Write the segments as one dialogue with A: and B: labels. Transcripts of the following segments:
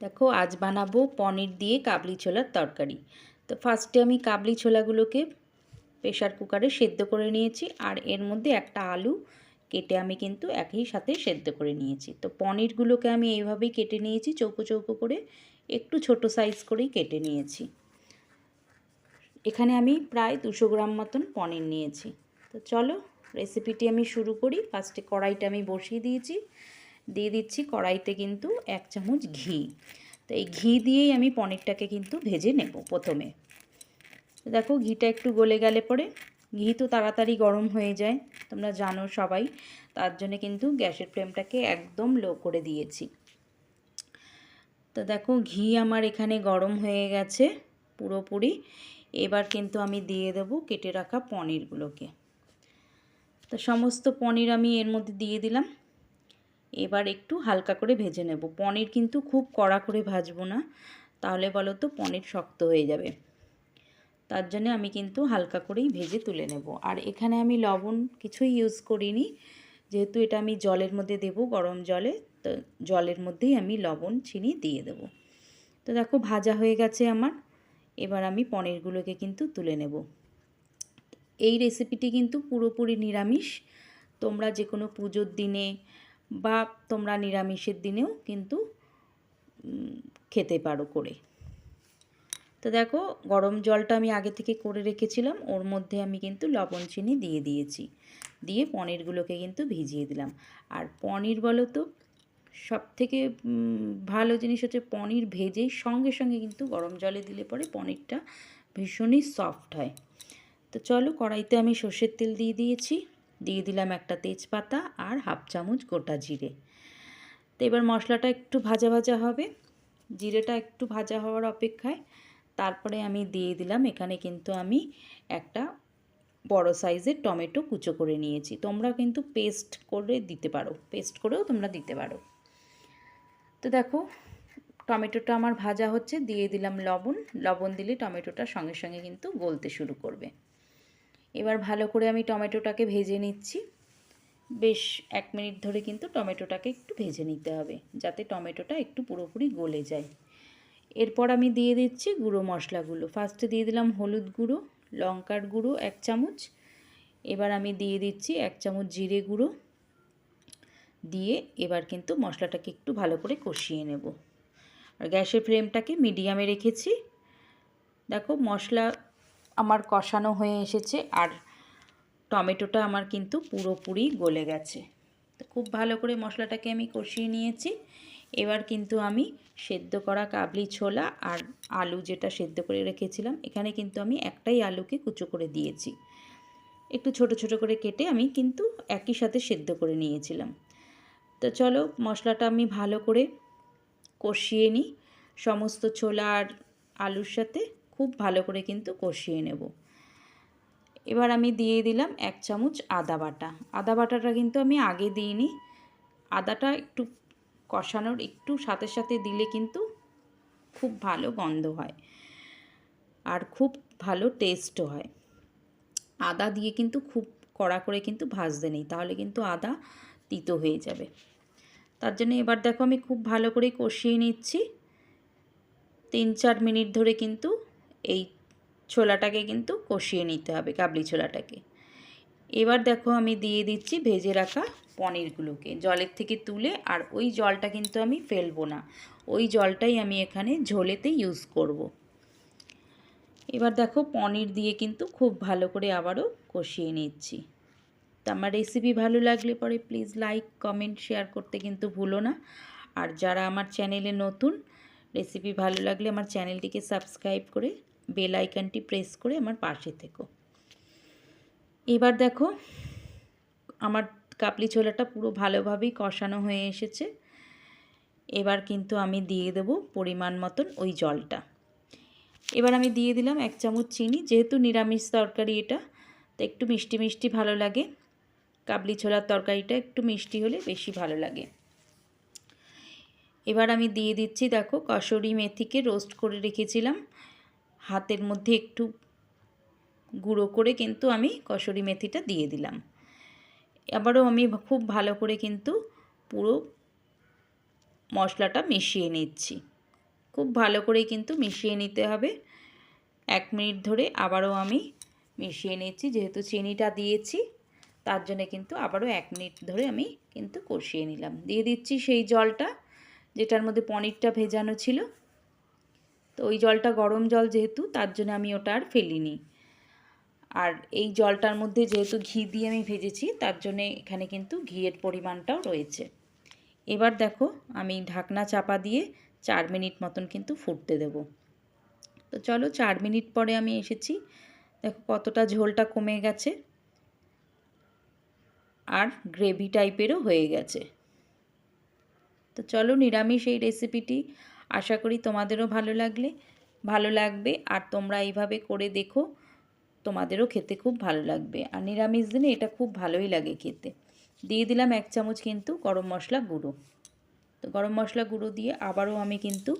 A: দেখো, আজ বানাবো পনির দিয়ে কাবলি ছোলার তরকারি। তো ফার্স্টে আমি কাবলি ছোলাগুলোকে প্রেশার কুকারে সেদ্ধ করে নিয়েছি, আর এর মধ্যে একটা আলু কেটে আমি কিন্তু একই সাথে সেদ্ধ করে নিয়েছি। তো পনিরগুলোকে আমি এইভাবেই কেটে নিয়েছি, চৌকো চৌকো করে, একটু ছোট সাইজ করেই কেটে নিয়েছি। এখানে আমি প্রায় দুশো গ্রাম মতন পনির নিয়েছি। তো চলো রেসিপিটি আমি শুরু করি। ফার্স্টে কড়াইটা আমি বসিয়ে দিয়েছি। দিয়ে দিচ্ছি কড়াইতে কিন্তু এক চামচ ঘি। তো এই ঘি দিয়েই আমি পনিরটাকে কিন্তু ভেজে নেব প্রথমে। দেখো ঘিটা একটু গলে গেলে পরে, ঘি তো তাড়াতাড়ি গরম হয়ে যায়, তোমরা জানো সবাই, তার জন্য কিন্তু গ্যাসের ফ্লেমটাকে একদম লো করে দিয়েছি। তো দেখো ঘি আমার এখানে গরম হয়ে গেছে পুরোপুরি, এবার কিন্তু আমি দিয়ে দেব কেটে রাখা পনিরগুলোকে। তো সমস্ত পনির আমি এর মধ্যে দিয়ে দিলাম এবার একটু হালকা করে ভেজে নেব। পনির কিন্তু খুব কড়া করে ভাজবো না। তাহলে বলো তো পনির শক্ত হয়ে যাবে। তার জন্য আমি কিন্তু হালকা করেই ভেজে তুলে নেব। আর এখানে আমি লবণ কিছুই ইউজ করিনি। যেহেতু এটা আমি জলের মধ্যে দেব, গরম জলে, তো জলের মধ্যেই আমি লবণ, চিনি দিয়ে দেব। তো দেখো ভাজা হয়ে গেছে আমার। এবার আমি পনিরগুলোকে কিন্তু তুলে নেব। এই রেসিপিটি কিন্তু পুরোপুরি নিরামিষ। তোমরা যে কোনো পুজোর দিনে বা তোমরা নিরামিষের দিনেও কিন্তু খেতে পারো করে। তো দেখো, গরম জলটা আমি আগে থেকে করে রেখেছিলাম, ওর মধ্যে আমি কিন্তু লবণ, চিনি দিয়ে দিয়েছি। দিয়ে পনিরগুলোকে কিন্তু ভিজিয়ে দিলাম। আর পনির বলো তো সব থেকে ভালো জিনিস হচ্ছে পনির ভেজেই সঙ্গে সঙ্গে কিন্তু গরম জলে দিলে পরে পনিরটা ভীষণই সফট হয়। তো চলো কড়াইতে আমি সর্ষের তেল দিয়ে দিয়েছি। দিয়ে দিলাম একটা তেজপাতা আর হাফ চামচ গোটা জিরে। তো এবার মশলাটা একটু ভাজা ভাজা হবে। জিরেটা একটু ভাজা হওয়ার অপেক্ষায় তারপরে আমি দিয়ে দিলাম, এখানে কিন্তু আমি একটা বড় সাইজের টমেটো কুচো করে নিয়েছি। তোমরা কিন্তু পেস্ট করে দিতে পারো, পেস্ট করেও তোমরা দিতে পারো। তো দেখো, টমেটোটা আমার ভাজা হচ্ছে, দিয়ে দিলাম লবণ। লবণ দিলে টমেটোটা সঙ্গে সঙ্গে কিন্তু গলতে শুরু করবে। এবার ভালো করে আমি টমেটোটাকে ভেজে নিচ্ছি। বেশ এক মিনিট ধরে কিন্তু টমেটোটাকে একটু ভেজে নিতে হবে, যাতে টমেটোটা একটু পুরোপুরি গলে যায়। এরপর আমি দিয়ে দিচ্ছি গুঁড়ো মশলাগুলো। ফার্স্টে দিয়ে দিলাম হলুদ গুঁড়ো, লঙ্কার গুঁড়ো এক চামচ। এবার আমি দিয়ে দিচ্ছি এক চামচ জিরে গুঁড়ো। দিয়ে এবার কিন্তু মশলাটাকে একটু ভালো করে কষিয়ে নেব। আর গ্যাসের ফ্লেমটাকে মিডিয়ামে রেখেছি। দেখো মশলা আমার কষানো হয়ে এসেছে আর টমেটোটা আমার কিন্তু পুরোপুরি গলে গেছে। তো খুব ভালো করে মশলাটাকে আমি কষিয়ে নিয়েছি। এবার কিন্তু আমি সেদ্ধ করা কাবলি ছোলা আর আলু যেটা সেদ্ধ করে রেখেছিলাম, এখানে কিন্তু আমি একটাই আলুকে কুচো করে দিয়েছি। একটু ছোট ছোট করে কেটে আমি কিন্তু একই সাথে সেদ্ধ করে নিয়েছিলাম। তো চলো মশলাটা আমি ভালো করে কষিয়ে নিই। সমস্ত ছোলা আর আলুর সাথে খুব ভালো করে কিন্তু কষিয়ে নেব। এবার আমি দিয়ে দিলাম এক চামচ আদা বাটা। আদা বাটাটা কিন্তু আমি আগে দিইনি। আদাটা একটু কষানোর একটু সাথে সাথে দিলে কিন্তু খুব ভালো গন্ধ হয় আর খুব ভালো টেস্টও হয়। আদা দিয়ে কিন্তু খুব কড়া করে কিন্তু ভাজতে নেই, তাহলে কিন্তু আদা তিতো হয়ে যাবে। তার জন্য এবার দেখো আমি খুব ভালো করে কষিয়ে নিচ্ছি। তিন চার মিনিট ধরে কিন্তু এই ছোলাটাকে কিন্তু কষিয়ে নিতে হবে, কাবলি ছোলাটাকে। এবার দেখো আমি দিয়ে দিচ্ছি ভেজে রাখা পনিরগুলোকে। জলের থেকে তুলে আর ওই জলটা কিন্তু আমি ফেলব না, ওই জলটাই আমি এখানে ঝোলেতে ইউজ করব। এবার দেখো পনির দিয়ে কিন্তু খুব ভালো করে আবারও কষিয়ে নিচ্ছি। তো আমার রেসিপি ভালো লাগলে পরে প্লিজ লাইক কমেন্ট শেয়ার করতে কিন্তু ভুলো না। আর যারা আমার চ্যানেলে নতুন রেসিপি ভালো লাগলে আমার চ্যানেলটিকে সাবস্ক্রাইব করে বেল আইকনটি প্রেস করে আমার পাশে থেকো। এবার দেখো, আমার কাপলি ছোলাটা পুরো ভালোভাবেই কষানো হয়ে এসেছে। এবার কিন্তু আমি দিয়ে দেব পরিমাণ মতন ওই জলটা। এবার আমি দিয়ে দিলাম এক চামচ চিনি, যেহেতু নিরামিষ তরকারি এটা, তো একটু মিষ্টি মিষ্টি ভালো লাগে। কাবলি ছোলার তরকারিটা একটু মিষ্টি হলে বেশি ভালো লাগে। এবার আমি দিয়ে দিচ্ছি, দেখো, কসুরি মেথিকে রোস্ট করে রেখেছিলাম। হাতের মধ্যে একটু গুঁড়ো করে কিন্তু আমি কসুরি মেথিটা দিয়ে দিলাম। আবারও আমি খুব ভালো করে কিন্তু পুরো মশলাটা মিশিয়ে নিচ্ছি। খুব ভালো করে কিন্তু মিশিয়ে নিতে হবে। এক মিনিট ধরে আবারও আমি মিশিয়ে নিচ্ছি, যেহেতু চিনিটা দিয়েছি, তার জন্য কিন্তু আবারও এক মিনিট ধরে আমি কিন্তু কষিয়ে নিলাম। দিয়ে দিচ্ছি সেই জলটা, যেটার মধ্যে পনিরটা ভেজানো ছিল। তো ওই জলটা গরম জল যেহেতু, তার জন্য আমি ওটা আর ফেলিনি। আর এই জলটার মধ্যে যেহেতু ঘি দিয়ে আমি ভেজেছি, তার জন্য এখানে কিন্তু ঘিয়ের পরিমাণটাও রয়েছে। এবার দেখো, আমি ঢাকনা চাপা দিয়ে চার মিনিট মতন কিন্তু ফুটতে দেব। তো চলো চার মিনিট পরে আমি এসেছি। দেখো কতটা ঝোলটা কমে গেছে। আর গ্রেভি টাইপেরও হয়ে গেছে। তো চলো নিরামিষ এই রেসিপিটি আশা করি তোমাদেরও ভালো লাগলে, ভালো লাগবে। আর তোমরা এইভাবে করে দেখো, তোমাদেরও খেতে খুব ভালো লাগবে। আর নিরামিষ দিনে এটা খুব ভালোই লাগে খেতে। দিয়ে দিলাম এক চামচ কিন্তু গরম মশলা গুঁড়ো। তো গরম মশলা গুঁড়ো দিয়ে আবারও আমি কিন্তু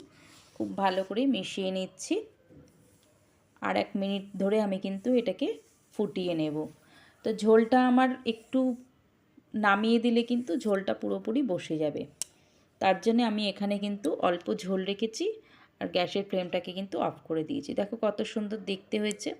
A: খুব ভালো করে মিশিয়ে নিচ্ছি। আর এক মিনিট ধরে আমি কিন্তু এটাকে ফুটিয়ে নেব। তো ঝোলটা আমার একটু নামিয়ে দিলে কিন্তু ঝোলটা পুরোপুরি বসে যাবে। তার জন্য আমি এখানে কিন্তু অল্প ঝোল রেখেছি আর গ্যাসের ফ্লেমটাকে কিন্তু অফ করে দিয়েছি। দেখো কত সুন্দর দেখতে হয়েছে।